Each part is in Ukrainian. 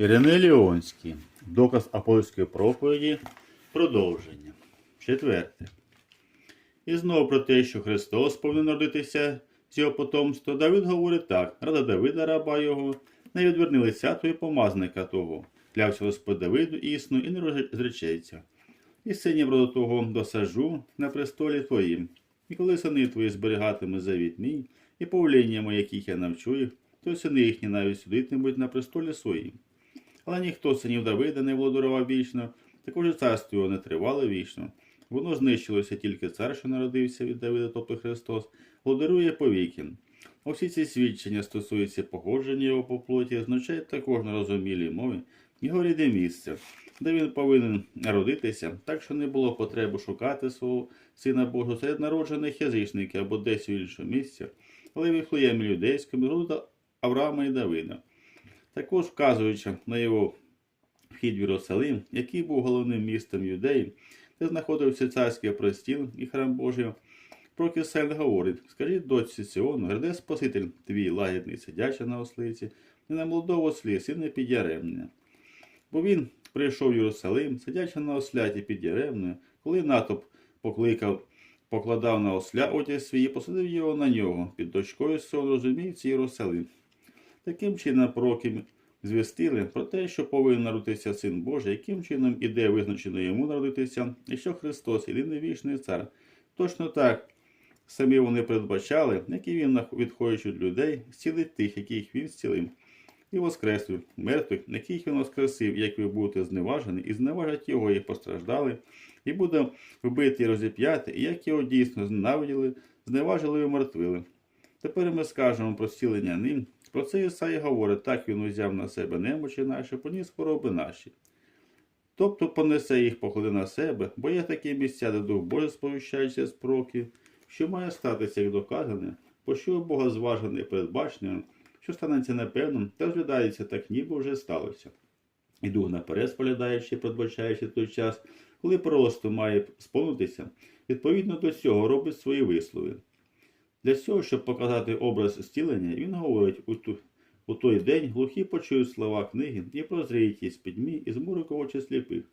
Іриней Ліонський. Доказ апостольської проповіді. Продовження. Четверте. І знову про те, що Христос повинен народитися з його потомства, Давид говорить так: рада Давида, раба його, не відверни лиця твої помазника того. Клявся Господь Давиду існу і не розречеться. І синів роду того досажу на престолі твоїм. І коли сини твої зберігатиме завіт мій, і повеліннями, яких я навчу їх, то сини їхні навіть судитимуть на престолі своїм. Але ніхто синів Давида не володарував вічно, також царство його не тривало вічно. Воно знищилося тільки цар, що народився від Давида, тобто Христос, володарує повіки. Усі ці свідчення стосуються походження його по плоті, означають також на розумілій мові його рідне місце, де він повинен народитися, так що не було потреби шукати свого сина Божого серед народжених язичників або десь у іншому місці, але в Іфлеємі юдейському роду Авраама і Давида. Також вказуючи на його вхід в Єрусалим, який був головним містом юдеї, де знаходився царський простіл і храм Божий, Прокисель говорить: Скажіть дочці Сіону, гряде Спаситель твій лагідний, сидячий на ослиці, і на молодого ослі, сина під Яремня. Бо він прийшов в Єрусалим, сидячи на осляті під Яремною, коли натовп покликав, покладав на осля одяг свій, і посадив його на нього, під дочкою Сіон розуміється Єрусалим. Таким чином, пророки звістили про те, що повинен народитися Син Божий, яким чином іде визначено йому народитися, і що Христос єдиний вічний цар. Точно так самі вони передбачали, який він, відходячи від людей, зцілить тих, яких він зцілив, і воскреслив мертвих, яких він воскресив, як ви будете зневажені, і зневажать його, і постраждали, і буде вбити і розіп'яти, і як його дійсно зненавиділи, зневажили і умертвили. Тепер ми скажемо про зцілення ним. Про це Ісаїя говорить, так він узяв на себе немочі наші, поніс хвороби наші. Тобто понесе їх поклади на себе, бо є такі місця, де Дух Божий сповіщається з пророків, що має статися як доказане, бо що у Бога зважене і передбачене, що станеться непевним, та зглядається так, ніби вже сталося. І дух наперед споглядаючи, передбачаючи той час, коли проросту має сповнитися, відповідно до цього робить свої вислови. Для цього, щоб показати образ зцілення, він говорить у, ту, у той день глухі почують слова книги і прозріють із підьмі, і змурок очі сліпих.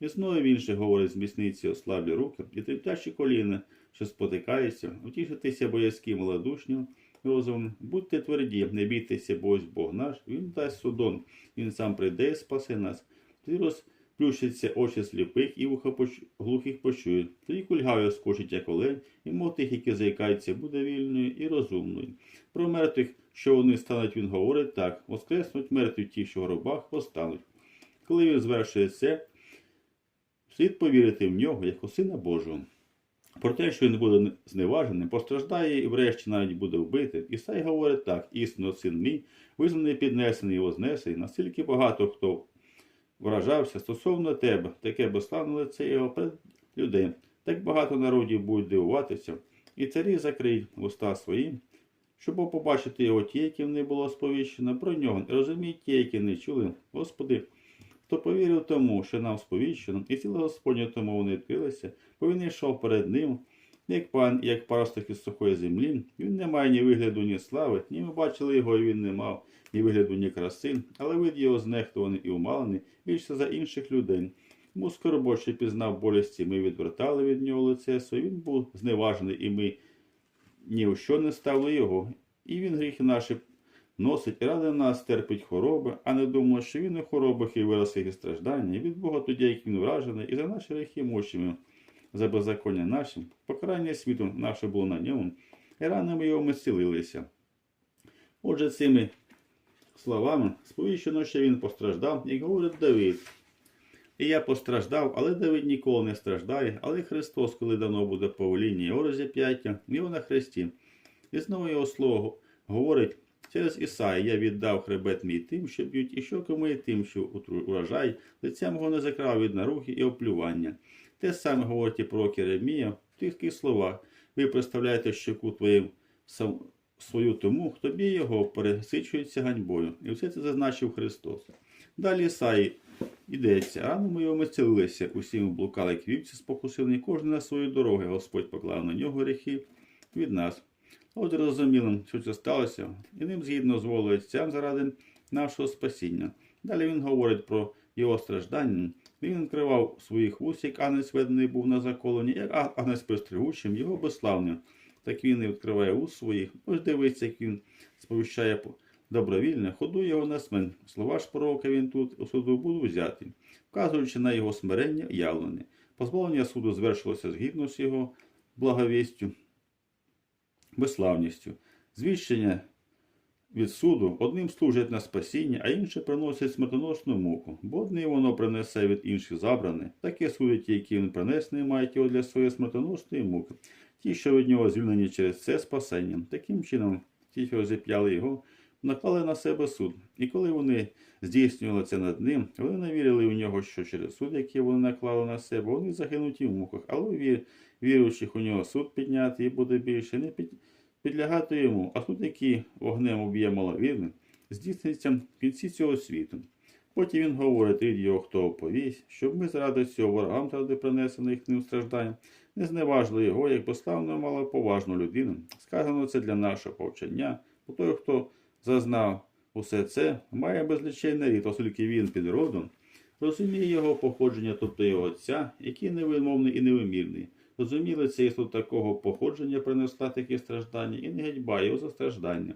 І знову він ще говорить зміцниці ослаблі руки і тремтячі коліна, що спотикаються, утішитися боязкі малодушнім розумом, будьте тверді, не бійтеся, бо ось Бог наш, Він дасть судон, Він сам прийде і спасе нас. Тоді розплющаться очі сліпих і вуха поч... глухих почують. Тоді кульгаві скочить, як олень, і мов тих, які заїкаються, буде вільною і розумною. Про мертвих, що вони стануть, він говорить так: воскреснуть мертві ті, що в гробах, постануть. Коли він звершує це, слід повірити в нього, як у Сина Божого. Про те, що він буде зневаженим, постраждає і врешті навіть буде вбитий. Ісай говорить так: істинно син мій, визнаний, піднесений і вознесений, настільки багато хто вражався стосовно тебе, таке безславне лице його перед людей. Так багато народів будуть дивуватися, і царі закриють вуста свої, щоб побачити його ті, яким не було сповіщено, про нього, і розуміють ті, які не чули, Господи. Хто повірив тому, що нам сповіщено, і тіло Господнє тому вони відкрилися, бо він йшов перед ним, як пан, як паросток із сухої землі. Він не має ні вигляду, ні слави, ні ми бачили його, і він не мав ні вигляду, ні краси, але вид його знехтуваний і умалений більше за інших людей. Тому скоробоче пізнав болісті, ми відвертали від нього лице, своє, він був зневажений, і ми ні в що не ставили його. І він гріхи наші носить і ради нас терпить хвороби, а не думає, що він у хворобах і вираз їх страждання, і від Бога тоді, як він вражений, і за наші гріхи мучимо, за беззаконня нашим, покарання світу наше було на ньому, і ранами його ми зцілилися. Отже, цими словами сповіщено, що він постраждав, як говорить Давид. І я постраждав, але Давид ніколи не страждає, але Христос, коли давно буде повеління його розіп'яття, його на хресті. І знову його слово говорить, Через Ісаї я віддав хребет мій тим, що б'ють, і щоки мої тим, що урожай, лиця мого не закрав від нарухи і оплювання. Те саме говорить і про Керемія в тих словах. Ви представляєте щоку твоїм свою тому, хто б'є його, пересичується ганьбою. І все це зазначив Христос. Далі Ісаї йдеться, рано ми його ми цілилися, усі ми блукали як вівці спокусили, кожен на свою дорогу, Господь поклав на нього гріхи від нас. От зрозумілим, що це сталося, і ним згідно з волею заради нашого спасіння. Далі він говорить про його страждання. Він відкривав своїх вуст, як Агнець ведений був на заколоні, як Агнець пристригучим, його безславним. Так він і відкриває уст своїх. Ось дивиться, як він сповіщає добровільне, ходує його на смерть. Слова ж пророка він тут у суду буду взяти, вказуючи на його смирення явлене. Позбавлення суду звершилося згідно з його благовістю, безславністю. Звіщення від суду одним служить на спасіння, а інше приносить смертоносну муку, бо одне воно принесе від інших забране, таке судять ті, які він принес, не мають його для своєї смертоносної муки. Ті, що від нього звільнені через це спасення. Таким чином, ті, що розіп'яли його, наклали на себе суд. І коли вони здійснювали це над ним, вони не вірили в нього, що через суд, який вони наклали на себе, вони загинуть і в муках, але вір, віруючих у нього суд підняти і буде більше не під, підлягати йому, а суд, який вогнем уб'є маловірних, здійсниться в кінці цього світу. Потім він говорить від його, хто оповість, щоб ми заради цього ворогам ради принесених ним страждань, не зневажили його, як пославну малоповажну людину. Сказано це для нашого повчання, бо той, хто зазнав усе це, має безлічейний рід, оскільки він під родом, розуміє його походження, тобто його отця, який невимовний і невимірний. Розуміли це істот такого походження принесла такі страждання і не гетьба його за страждання,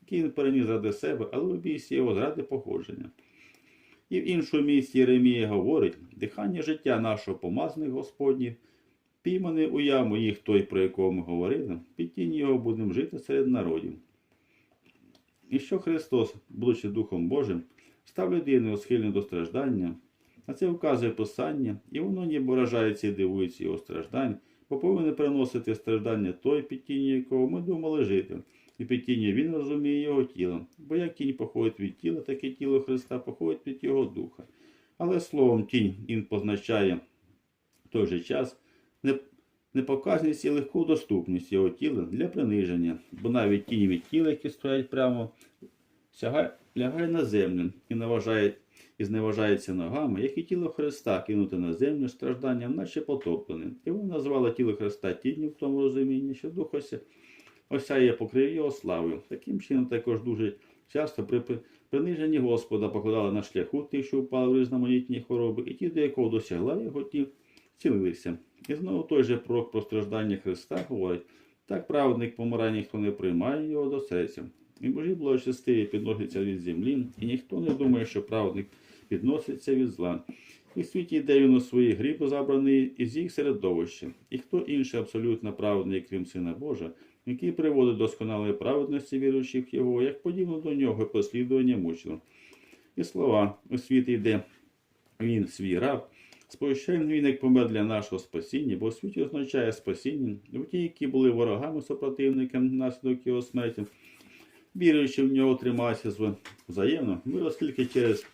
які він переніс ради себе, але обійся його зради походження. І в іншому місці Єремія говорить, дихання життя нашого помазних Господніх, пійманий у яму їх той, про якого ми говорили, під тінь його будемо жити серед народів. І що Христос, будучи Духом Божим, став людиною схильною до страждання, на це вказує Писання, і воно ніби вражається і дивується його страждань, бо повинен переносити страждання той, під тінню якого ми думали жити, і під тінню він розуміє його тіло. Бо як тінь походить від тіла, так і тіло Христа походить від його духа. Але словом тінь він позначає в той же час не- непоказність і легку доступність його тіла для приниження, бо навіть тінь від тіла, які стоять прямо, лягає на землю і наважає і зневажається ногами, як і тіло Христа кинуте на землю стражданням, наче потоплене. І вона назвала тіло Христа тінню в тому розумінні, що дух осяє покрив його славою. Таким чином також дуже часто при при- приниженні Господа покладали на шляху тих, що впали в різноманітні хвороби, і ті, до якого досягла його ті, цілилися. І знову той же пророк про страждання Христа говорить, так праведник помирає, ніхто не приймає його до серця. І Божі благочестиві підносяться від землі, і ніхто не думає, що праведник підноситься від зла. І в світі йде він у свої гріб забраний із їх середовища. І хто інший абсолютно праведний, крім Сина Божа, який приводить досконалої праведності віруючих його, як подібно до нього послідування мучено. І слова у світ йде він свій раб, сповіщає він, як помер для нашого спасіння, бо у світі означає спасіння, бо ті, які були ворогами, супротивниками внаслідок його смерті, віруючи в нього, трималися взаємно, ми оскільки через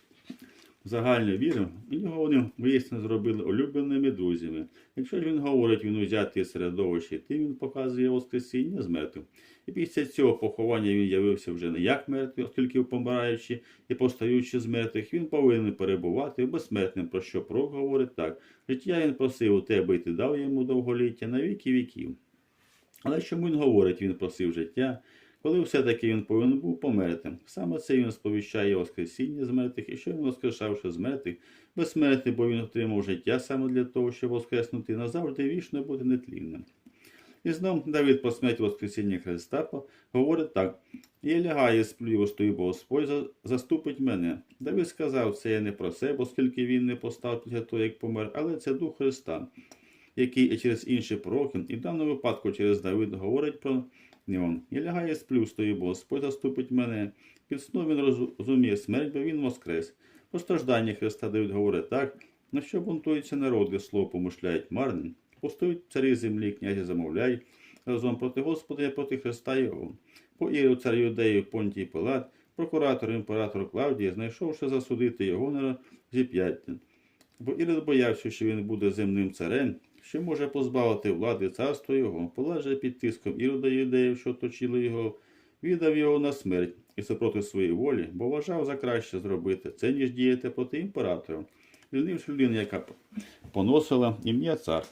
загальну віру, і нього вони виясно зробили улюбленими друзями. Якщо ж він говорить, він узятий середовище, тим він показує Воскресіння з мертвих. І після цього поховання він явився вже не як мертвий, оскільки помираючи і постаючи з мертвих, він повинен перебувати безсмертним, про що пророк говорить так. Життя він просив у тебе, і ти дав йому довголіття на віки віків. Але чому він говорить, він просив життя, коли все-таки він повинен був померти. Саме це він сповіщає Воскресіння з мертвих, і що він воскрешавши з мертвих, безсмертний, бо він отримав життя саме для того, щоб воскреснути і назавжди вічно бути нетлінним. І знов Давид по смерті Воскресіння Христа говорить так: Я лягаю, сплю, востою, бо Господь заступить мене. Давид сказав, це я не про себе, оскільки він не постав після того, як помер, але це Дух Христа, який і через інші пророки, і в даному випадку через Давида говорить про нього. Я лягаю, сплю, стою, бо Господь заступить мене. Під сном він розуміє смерть, бо він воскрес. Про страждання Христа Давид говорить так, на що бунтуються народи, слово помишляють марним. Постають царі землі, князі замовляють, разом проти Господа і проти Христа Його. По Іру цар Юдею Понтій Пилат, прокуратор імператор Клавдій, знайшовши засудити його на зіп'яття. Бо Ірод боявся, що він буде земним царем, що може позбавити влади царства його, полежа під тиском Ірода юдеїв, що оточили його, віддав його на смерть і супроти своєї волі, бо вважав за краще зробити це, ніж діяти проти імператора, звільнивши людину, яка поносила ім'я цар,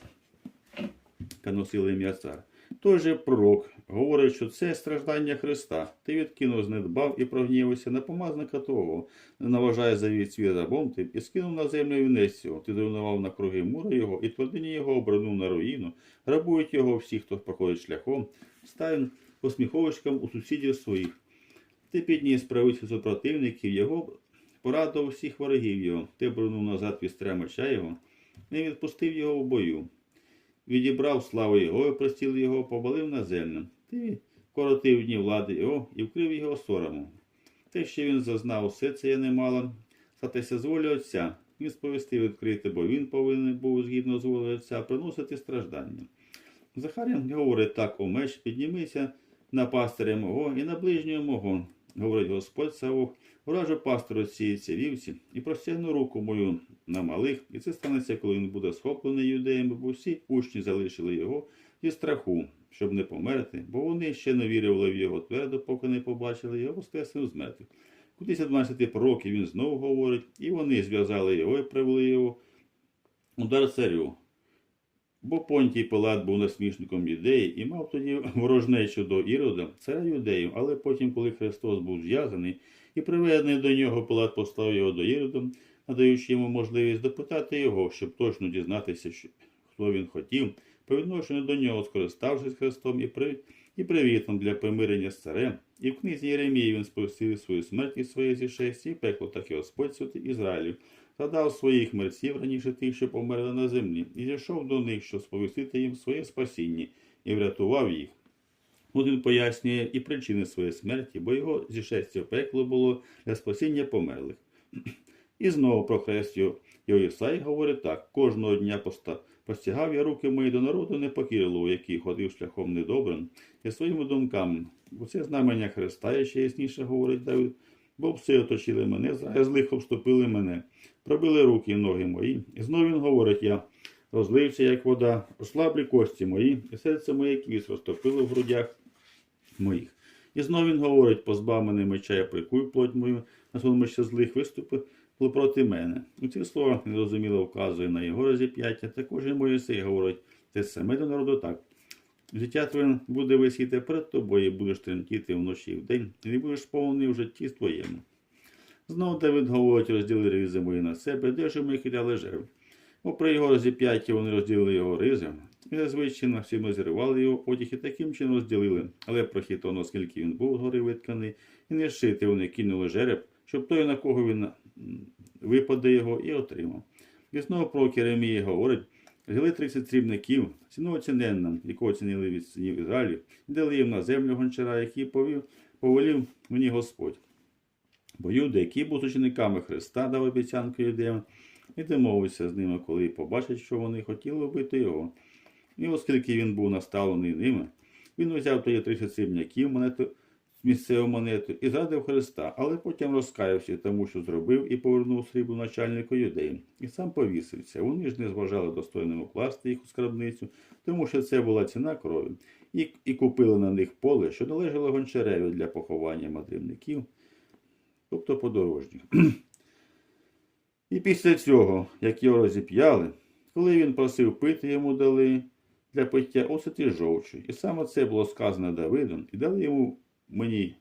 яка носила ім'я цар. Той же пророк говорить, що це страждання Христа. Ти відкинув, знедбав і прогнівався на помазника того, наважає завіт свій рабом і скинув на землю вінець цього. Ти зруйнував на круги мура його, і твердині його обернув на руїну. Грабують його всі, хто проходить шляхом, став посміховичкам у сусідів своїх. Ти підніс правицю супротивників, його порадив всіх ворогів його. Ти обернув назад вістря меча його, не відпустив його в бою. Відібрав славу його і простіл його, побалив на землю. Ти коротив дні влади його і вкрив його соромом. Те, що він зазнав, все це я немало. Статися з волі Отця. Він сповістив відкрити, бо він повинен був згідно з волею Отця приносити страждання. Захарія говорить так, о меч, піднімися на пастиря мого і на ближнього мого, говорить Господь Савох, вражу пастору цієї вівці і простягну руку мою на малих, і це станеться, коли він буде схоплений юдеями, бо всі учні залишили його зі страху, щоб не померти, бо вони ще не вірили в його твердо, поки не побачили його воскресним з мертвих. Кудись 12 пророків він знову говорить, і вони зв'язали його і привели його удар царю. Бо Понтій Пилат був насмішником юдеї і мав тоді ворожнечу до Ірода, царя юдеїв, але потім, коли Христос був зв'язаний і приведений до нього, Пилат поставив його до Ірода, надаючи йому можливість допитати його, щоб точно дізнатися, хто він хотів, по відношенню до нього, скориставшись Христом і, при, і привітом для примирення з царем. І в книзі Єремії він сповістив свою смерть і своє зішестя, і пекло, так і Господь святий Ізраїлю. Згадав своїх мерців раніше тих, що померли на землі, і зійшов до них, щоб сповістити їм своє спасіння, і врятував їх. Тут він пояснює і причини своєї смерті, бо його зішестя пекло було для спасіння померлих. І знову про хрестю його Ісай говорить так: кожного дня поста- постягав я руки мої до народу непокірливого, який ходив шляхом недобрим, і своїми думками. Бо це знамення Христа, і ще ясніше говорить Давид, бо пси оточили мене, злих обступили мене, пробили руки і ноги мої. І знову він говорить я. Розлився, як вода, ослаблі кості мої, і серце моє квіс розтопило в грудях моїх. І знову він говорить, позбав мене меча, я прикую плоть мою, на сонмище злих виступи проти мене. У ці слова незрозуміло вказує на його розіп'яття. Також і Моїсей говорить, те саме до народу так. Життя твоє буде висіти перед тобою, і будеш тремтіти вночі і вдень, і будеш повний в житті твоєму. Знову Давид говорить, розділи ризи мої на себе, де ж ми кидали жертв. Бо при його розіп'ятті вони розділили його ризи, і зазвичай на всі ми зривали його одяг і таким чином розділили. Але прохід оскільки він був згори витканий, і не шити вони кинули жереб, щоб той, на кого він випаде його, і отримав. І знову про Керемії говорить, взяли 30 срібників, ціну оціненна, якого оцінили від синів Ізраїлів, дали їм на землю гончара, який повів, повелів мені Господь. Бо юди, які будуть учениками Христа, дав обіцянку юдеям, і домовився з ними, коли побачать, що вони хотіли вбити його. І оскільки він був наставлений ними, він взяв тоді 30 срібняків, монету, місцеву монету, і зрадив Христа, але потім розкаявся тому, що зробив, і повернув срібло начальнику юдеям. І сам повісився. Вони ж не зважали достойним укласти їх у скарбницю, тому що це була ціна крові, і, і купили на них поле, що належало гончареві для поховання мандрівників, тобто подорожніх. І після цього, як його розіп'яли, коли він просив пити, йому дали для пиття осеті жовчу. І саме це було сказано Давидом, і дали йому мені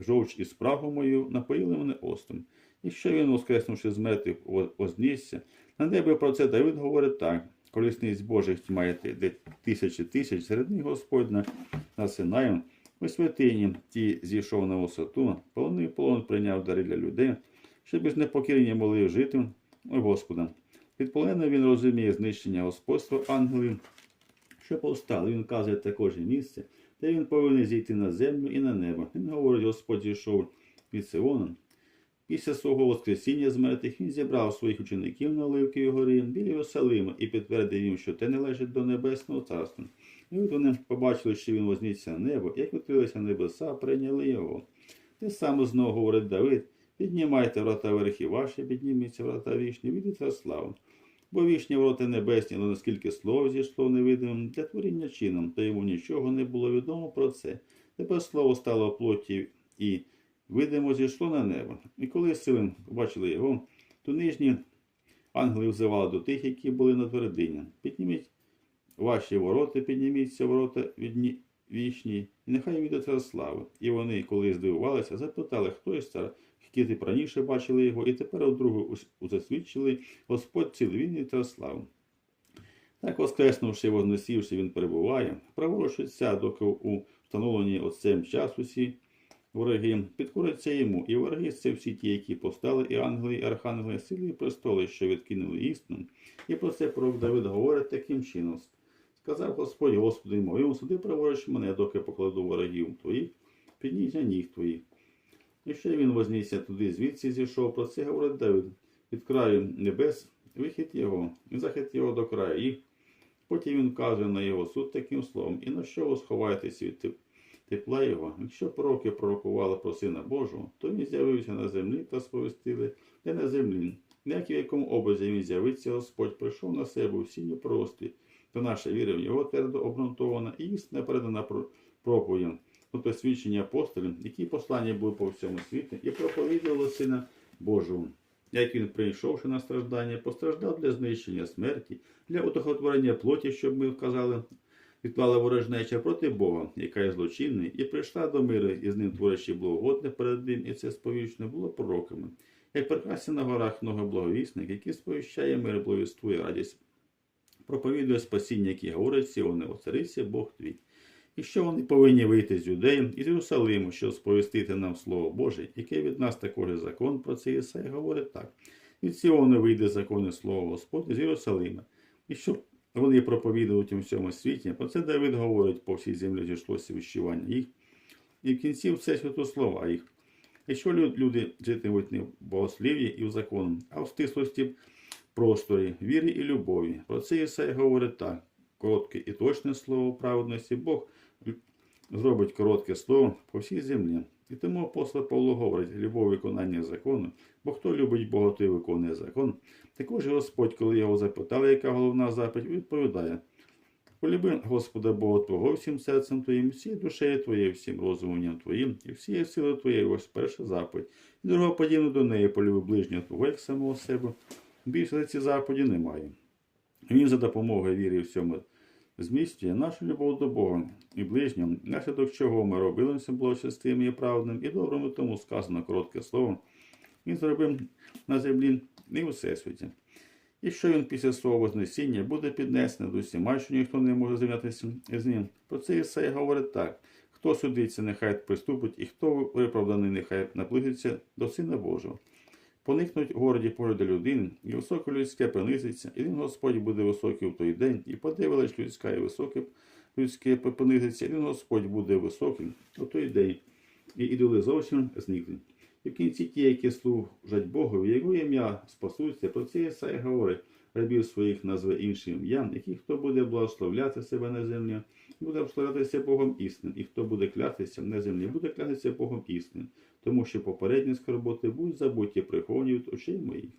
жовч із прагу мою, напоїли мене остом. І що він, воскреснувши з воз- вознісся, на небі про це Давид говорить так. Колісниць Божих маєте де тисячі тисяч, серед них Господь на, на у святині ті зійшов на висоту, полонив полон прийняв дари для людей, щоб із непокірення молив жити о Господа. Під полоном він розуміє знищення господства ангелів, що повстали. Він вказує також і місце, де він повинен зійти на землю і на небо. Він говорить, Господь зійшов від Сиона. Після свого Воскресіння з мертвих він зібрав своїх учеників на Оливкій горі біля Єрусалима і підтвердив їм, що те належить до Небесного Царства. І от вони побачили, що він вознісся на небо, як відкрилися небеса, прийняли його. Те саме знову говорить Давид, піднімайте врата верхи ваші, підніміться врата вічні, відійте славу. Бо вічні ворота небесні, але наскільки слово зійшло невидимим для творіння чином, то йому нічого не було відомо про це. Тепер слово стало плоті і видимо зійшло на небо. І коли сили побачили його, то нижні ангели взивали до тих, які були на твердині. Підніміть ваші ворота, підніміться ворота відні вічні, і нехай відеться слави. І вони, коли здивувалися, запитали, хто із цар, які раніше бачили його, і тепер удруге засвідчили Господь цілий та славу. Так, воскреснувши, вознесівши, він перебуває, праворуч отця, доки у встановленні отцем час усі вороги підкоряться йому, і вороги це всі ті, які повстали, і ангели, і архангели, сили і престоли, що відкинули істину. І про це пророк Давид говорить таким чином. Сказав Господь, Господи моєму, суди праворуч мене, доки покладу ворогів твоїх, підніжжя ніг твоїх. І ще він вознісся туди, звідси зійшов, про це говорить Давид. Від краю небес вихід його, і захід його до краю їх. Потім він каже на його суд таким словом, і на що ви сховаєтесь від теп- тепла його? Якщо пророки пророкували про Сина Божого, то він з'явився на землі та сповістили, де на землі. Ніяк в якому образі він з'явиться, Господь прийшов на себе у сінні прості, то наша віра в нього твердо обґрунтована і істина передана про- проповідям, тобто свідчення апостолів, які послання були по всьому світу, і проповідували Сина Божого. Як він, прийшовши на страждання, постраждав для знищення смерті, для удохотворення плоті, щоб ми вказали, відклала ворожнеча проти Бога, яка є злочинний, і прийшла до миру, і з ним творячи благогодне перед ним, і це сповіщено було пророками. Як прекрасні на горах много благовісник, який сповіщає мир, благовіствує радість, проповідує спасіння, які говорить Сіоне, оцарися Бог твій. І що вони повинні вийти з юдеї і з Єрусалиму, щоб сповістити нам Слово Боже, яке від нас також закон про це Ісай говорить так. Від Сіону вийде закон і Слово Господне з Єрусалима. І щоб вони проповідують у всьому світі, про це Давид говорить, по всій землі зійшлося віщування їх, і в кінці все свято слова їх. Якщо люди житимуть не в богослів'ї і в закону, а в стислості просторі, вірі і любові. Про це Ісай говорить так. Коротке і точне слово праведності Бог зробить коротке слово по всій землі. І тому апостол Павло говорить любов виконання закону, бо хто любить Бога, той виконує закон. Також Господь, коли його запитали, яка головна заповідь, відповідає: Полюби Господа Бога Твого всім серцем Твоїм, всією душею Твоєю, всім розумом Твоїм і всією силою Твоєю, ось перша заповідь. І другого подібно до неї, полюби ближнього Твого, як самого себе. Більше за ці заповіді немає. Він за допомогою віри в змістює нашу любов до Бога і ближнього, наслідок чого ми робилися благочестивим і правдним, і добрим, тому сказано коротке слово. Він зробив на землі і у всесвіті. І що він після свого Вознесіння буде піднесений до всіма, що ніхто не може зрівнятися з ним. Про це Ісая говорить так: хто судиться, нехай приступить, і хто виправданий, нехай наблизиться до Сина Божого. Поникнуть городі погляди людини, і високе людське принизиться, і він Господь буде високий в той день, і велич людська, і високе людське понизиться, і він Господь буде високим у той день, і ідоли зовсім зникнуть. І в кінці ті, які служать Богові, його ім'я спасуться, про це Ісай говорить, рабів своїх назве іншим ім'ям, який хто буде благословляти себе на землі, буде благословлятися Богом істинним, і хто буде клятися на землі, буде клятися Богом істинним, тому що попередні скорботи будуть забуті, приховані від очей моїх.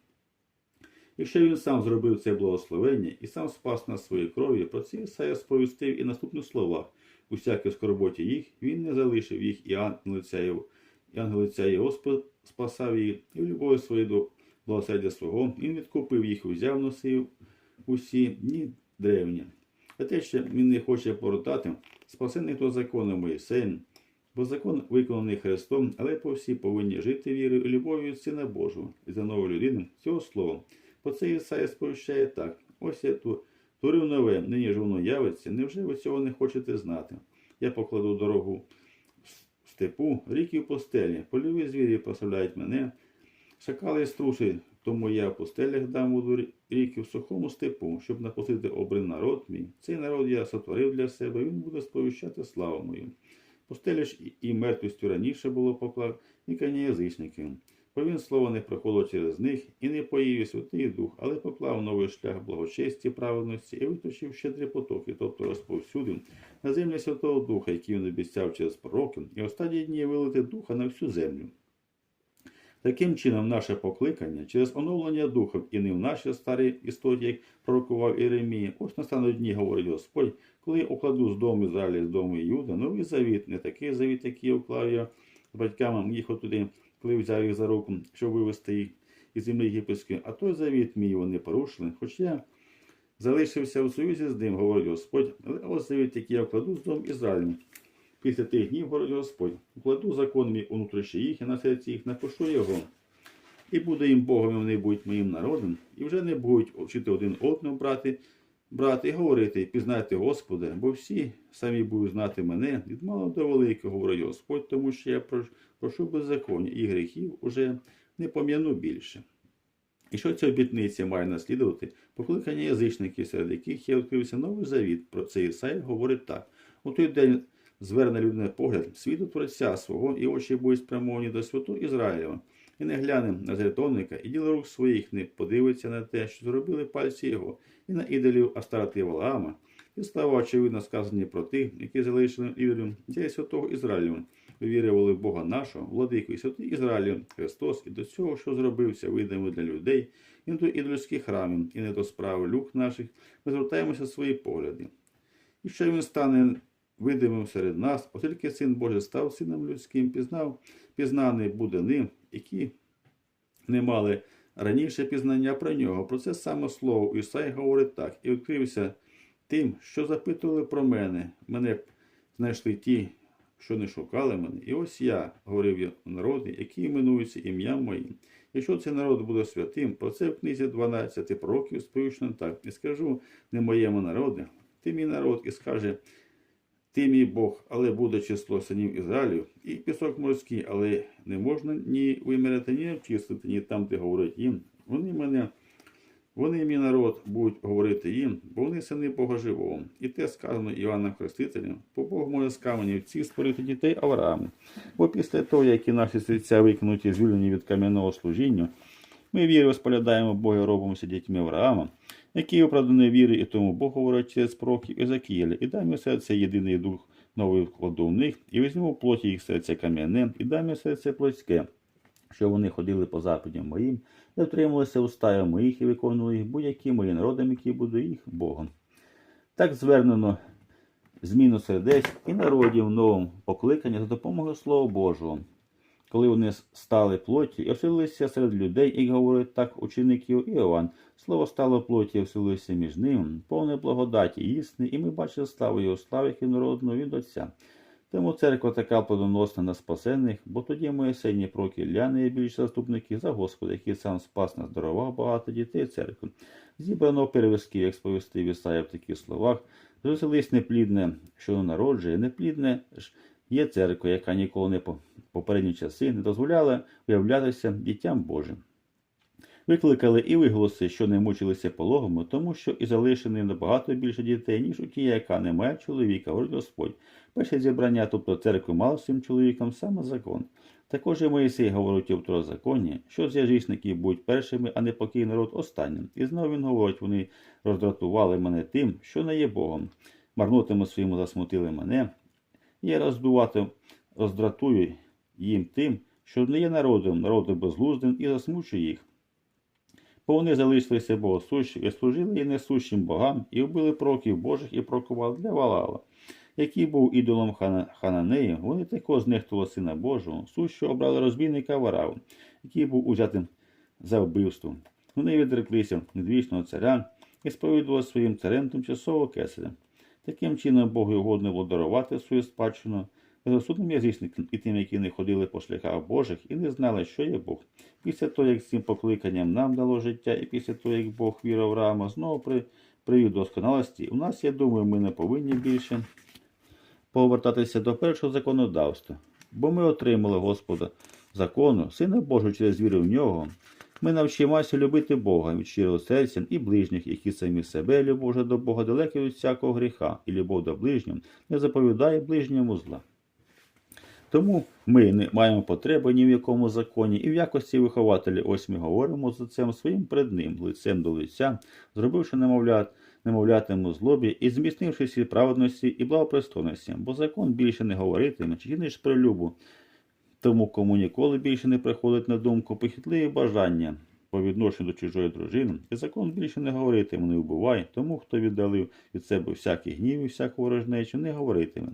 Якщо він сам зробив це благословення і сам спас нас своєю кров'ю, про це Ісая сповістив і наступних словах. У всякій скорботі їх він не залишив їх, і ангел лиця його, спасав їх, і в любові своєї до благосердя свого він відкупив їх, узяв носив усі дні древні. А те, що він не хоче повертати, спасений хто законом Моїсеєм, бо закон виконаний Христом, але по всі повинні жити вірою і любов'ю Сина Божого і за нову людину цього слова. По це Ісая сповіщає так: ось я ту, творив нове, нині ж воно явиться, невже ви цього не хочете знати? Я покладу дорогу в степу, ріки в постелі, польові звірі прославляють мене, шакали струші, тому я в постелях дам воду ріки в сухому степу, щоб напустити обрин народ мій. Цей народ я сотворив для себе, він буде сповіщати славу мою. Постеля ж і- мертвістю раніше було покликання язичників. Бо він слово не проходило через них і не поїв Святий Дух, але поклав новий шлях благочесті, праведності і виточив щедрі потоки, тобто розповсюдив на землі Святого Духа, який він обіцяв через пророки, і останні дні вилити Духа на всю землю. Таким чином, наше покликання через оновлення духом і не в нашій старій історії, як пророкував Єремія, ось настануть дні, говорить Господь, коли я укладу з дому Ізраїля, з дому Юда, новий завіт, не такий завіт, який я уклав я з батьками їх туди, коли взяв їх за руку, щоб вивести їх із землі єгипетської, а той завіт мій вони порушили, хоч я залишився у союзі з ним, говорить Господь, але ось завіт, який я вкладу з домом Ізраїлем. Після тих днів, говорить Господь, укладу закон мій унутрішні їх і на серці їх напишу його. І буде їм Богом, і вони будуть моїм народом, і вже не будуть вчити один одного брати, брати і говорити, пізнайте Господа, бо всі самі будуть знати мене від малого до великого, говорить Господь, тому що я прошу беззаконня і гріхів уже не пом'яну більше. І що ця обітниця має наслідувати? Покликання язичників, серед яких є відкрився новий завіт. Про це Ісаїя говорить так. У той день зверне людина погляд світу Творця свого, і очі будуть спрямовані до святого Ізраїлева. І не гляне на зрятовника, і діло рук своїх не подивиться на те, що зробили пальці його, і на ідолів Астарти Валаама, і слава очевидно сказані про тих, які залишили ідолів дітей святого Ізраїлю. Вірували в Бога нашого, владику і святий Ізраїлю Христос, і до цього, що зробився видимо для людей, і не до ідольських храмів, і не до справи люк наших, ми звертаємося свої погляди. І що він стане видимим серед нас, оскільки Син Божий став сином людським, пізнав, пізнаний буде ним, які не мали раніше пізнання про нього. Про це саме слово Ісай говорить так, і відкрився тим, що запитували про мене. Мене знайшли ті, що не шукали мене. І ось я, говорив народи, які іменуються ім'ям моїм. Якщо цей народ буде святим, про це в книзі 12 пророків сповіщено так. І скажу не моєму народу, ти мій народ, і скаже, ти мій Бог, але буде число синів Ізраїлю, і пісок морський, але не можна ні виміряти, ні обчислити, ні там, де говорить їм. Вони мене, вони мій народ будуть говорити їм, бо вони сини Бога живого. І те сказано Іоанном Хрестителем, бо Бог може з каменів цих створити дітей Аврааму. Бо після того, як і наші серця викинуті, звільнені від кам'яного служіння, ми вірою споглядаємо Бога робимося дітьми Авраама, які оправдані віри, і тому Бог говорить через пророків Езекієля, і дай мені серце єдиний дух новий вкладу в них, і візьму в плоті їх серце кам'яне, і дай мені серце плотське, що вони ходили по западям моїм, і втрималися устаю моїх, і виконували їх будь-які мої народам, які буду їх Богом. Так звернено зміну сердець і народів новим покликання за допомогою Слова Божого. Коли вони стали плоті і оселилися серед людей, і говорить так учеників Іоанн, слово стало плоті і оселилося між ним, повне благодаті і істини, і ми бачили славу його слави і народного від Отця. Тому церква така плодоносна на спасених, бо тоді Моїсейні проки ляни є більш заступники за Господа, який сам спас нас дарував багато дітей церкви. Зібрано перевисків, як сповістив Ісая в таких словах, Зоселись неплідне, що народжує, неплідне ж є церква, яка ніколи не по попередні часи не дозволяла виявлятися дітям Божим. Викликали і виголоси, що не мучилися пологами, тому що і залишені набагато більше дітей, ніж у тій, яка не має чоловіка, говорить Господь. Перше зібрання, тобто церкви мало всім чоловікам саме закон. Також і Моїсей говорить у второзаконні, що зв'язічники будуть першими, а не покій народ останнім. І знову він говорить, вони роздратували мене тим, що не є Богом. Марнотами своїми засмутили мене. Я роздувати, роздратую їм тим, що не є народом, народом безглуздим, і засмучу їх. Бо вони залишилися богосущі і служили і несущим богам, і вбили проків Божих і прокували для Валала, який був ідолом хана, Хананеї, вони також знехтували сина Божого, сущого обрали розбійника Вараву, який був узятим за вбивство. Вони відреклися від вічного царя і сповідували своїм царем тимчасово кесаря. Таким чином Богу угодно було дарувати свою спадщину безрозсудним язичникам і тим, які не ходили по шляхах Божих і не знали, що є Бог. Після того, як цим покликанням нам дало життя, і після того, як Бог вірив Авраама, знову при, привів досконалості, у нас, я думаю, ми не повинні більше повертатися до першого законодавства, бо ми отримали Господа закону, Сина Божого через віру в нього. Ми навчимося любити Бога від щирого серця і ближніх, які самі себе, любов до Бога далекі від всякого гріха, і любов до ближнього не заповідає ближньому зла. Тому ми не маємо потреби ні в якому законі, і в якості вихователі ось ми говоримо з отцем своїм перед ним, лицем до лиця, зробивши немовлят, немовлятиму злобі і зміцнившись від праведності і благопристойності, бо закон більше не говоритиме, чи ніж про любу, тому кому ніколи більше не приходить на думку похитливі бажання по відношенню до чужої дружини, і закон більше не говоритиме, не вбивай, тому хто віддалив від себе всякий гнів і всяку ворожнечу, не говоритиме.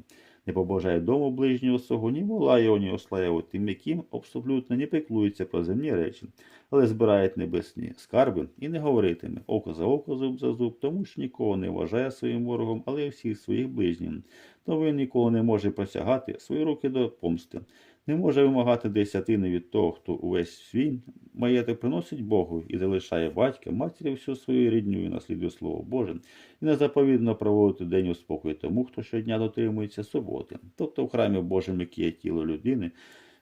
не побажає дому ближнього свого, ні вола його, ні осла його, тим, яким абсолютно не піклується про земні речі, але збирають небесні скарби і не говоритиме око за око, зуб за зуб, тому що нікого не вважає своїм ворогом, але й всіх своїх ближнім. То він ніколи не може посягати свої руки до помсти, не може вимагати десятини від того, хто увесь свій маєток приносить Богу і залишає батька, матері всю свою рідню і наслідує Слово Боже, і незаповідно проводити день у спокій тому, хто щодня дотримується суботи, тобто в храмі Божому, який є тіло людини,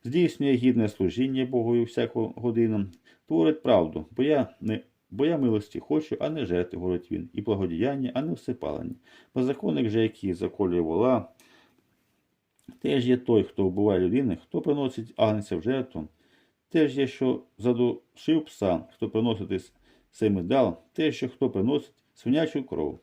здійснює гідне служіння Богою всяку годину, творить правду, бо я не Бо я милості хочу, а не жертви, говорить він, і благодіяння, а не всипалення. Бо законник же, який заколює вола, теж є той, хто вбиває людини, хто приносить агнця в жертву, теж є, що задушив пса, хто приносить семидал, теж, що хто приносить свинячу кров.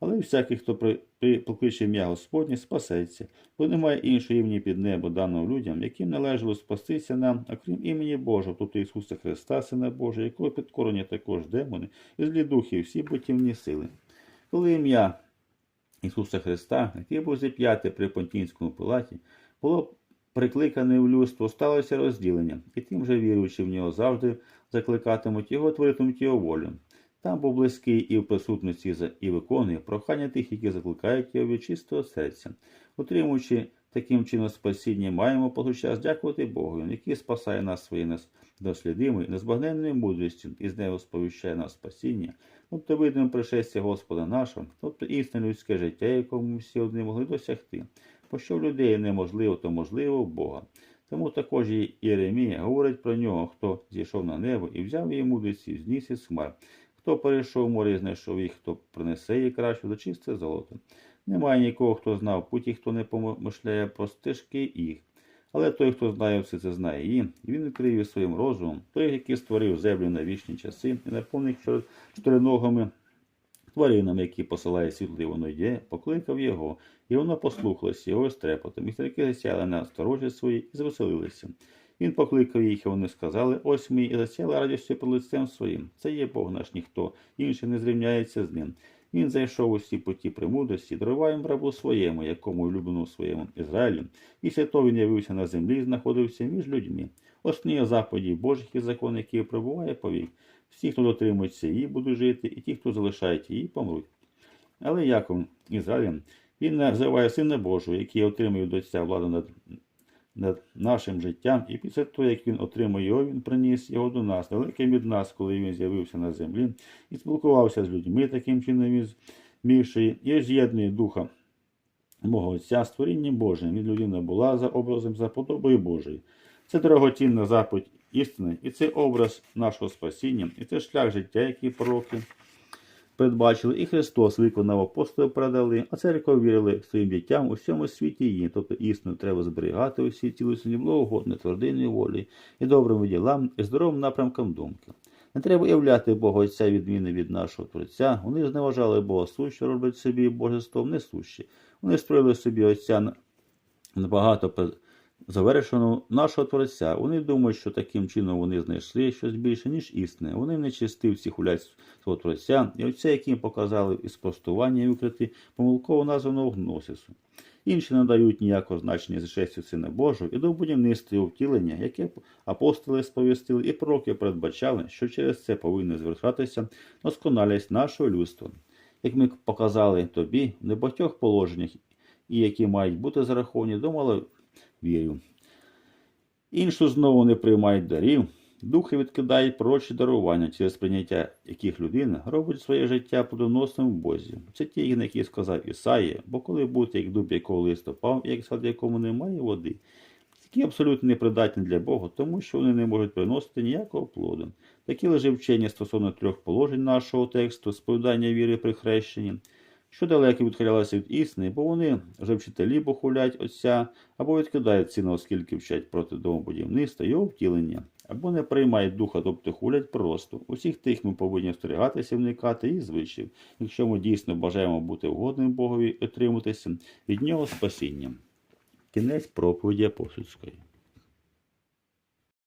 Але всякий, хто при, при покличе ім'я Господнє, спасеться, бо немає іншого імені під небо даного людям, яким належало спастися нам, окрім імені Божого, тобто Ісуса Христа, Сина Божого, якого підкорені також демони, і злі духи, всі бутівні сили. Коли ім'я Ісуса Христа, який був зіп'ятий при Понтінському пилаті, було прикликане в людство, сталося розділення, і тим же віруючи в нього завжди закликатимуть його, творитимуть його волю. Там був близький і в присутності і виконує прохання тих, які закликають його від чистого серця. Утримуючи таким чином спасіння, маємо подчас дякувати Богу, який спасає нас своєю дослідимою, незбагненною мудрістю і з нею сповіщає нас спасіння, тобто видимо пришестя Господа нашого, тобто істинне людське життя, якому ми всі одні могли досягти. Бо що в людей неможливо, то можливо в Бога. Тому також і Єремія говорить про нього, хто зійшов на небо і взяв її мудрості, зніс із хмар. Хто перейшов море і знайшов їх, хто принесе її краще за чисте золото. Немає нікого, хто знав путі, хто не помишляє про стежки їх. Але той, хто знає все це, знає її, і він відкрив її своїм розумом, той, який створив землю на вічні часи і наповнив чотириногими тваринами, які посилає світло, воно йде, покликав його, і воно послухалося його з трепотом, і засяяли на сторожі свої і звеселилися. Він покликав їх, і вони сказали, ось ми, і засяяли радістю перед лицем своїм. Це є Бог наш ніхто, інший не зрівняється з ним. Він зайшов усі путі премудрості, дарував рабу своєму, якому улюблену своєму Ізраїлю. Після того він явився на землі і знаходився між людьми. Основні заповіді Божих і закон, які пробуває повік. Всі, хто дотримується її, будуть жити, і ті, хто залишають її, помруть. Але Яков Ізраїлем, він називає Сина Божого, який отримує до Отця владу над, над нашим життям, і після того, як він отримує його, він приніс його до нас, далеким від нас, коли він з'явився на землі, і спілкувався з людьми, таким чином він змігши, і з'єднує духа мого Отця, створіння Божим, від людина була за образом, за подобою Божою. Це дорогоцінна заповідь істини, і це образ нашого спасіння, і це шлях життя, який пророки передбачили, і Христос виконав апостоли передали, а церква вірили своїм дітям у всьому світі її. Тобто істину треба зберігати усі цілісні благогодне, твердинної волі і добрим ділам, і здоровим напрямкам думки. Не треба уявляти Бога Отця відміни від нашого Творця. Вони зневажали Бога суще, роблять собі божеством несуще. Вони строїли собі Отця на- набагато завершеного нашого Творця. Вони думають, що таким чином вони знайшли щось більше, ніж істинне. Вони нечистивці хулять свого Творця, і оце, яким показали і спростування і викрити помилково названого гносису. Інші не дають ніякого значення зшестю Сина Божого і до будівництва його втілення, яке апостоли сповістили і пророки передбачали, що через це повинна звершатися досконалість нашого людства. Як ми показали тобі в небагатьох положеннях, і які мають бути зараховані до маловірів. Іншу знову не приймають дарів, духи відкидають пророчі дарування, через прийняття яких людина робить своє життя плодоносним в Бозі. Це ті, на які сказав Ісаїя, бо коли бути як дуб, якого листопав, як сад, якому немає води, такі абсолютно непридатні для Бога, тому що вони не можуть приносити ніякого плоду. Такі лише вчення стосовно трьох положень нашого тексту, сповідання віри при хрещенні, що далеко відхилялися від істини, бо вони вже вчителі похулять Отця, або відкидають сина, оскільки вчать проти домобудівництва, його втілення, або не приймають духа, тобто хулять просто. Усіх тих ми повинні остерігатися, вникати і звичаїв, якщо ми дійсно бажаємо бути угодним Богові і отриматися від нього спасінням. Кінець проповіді апостольської.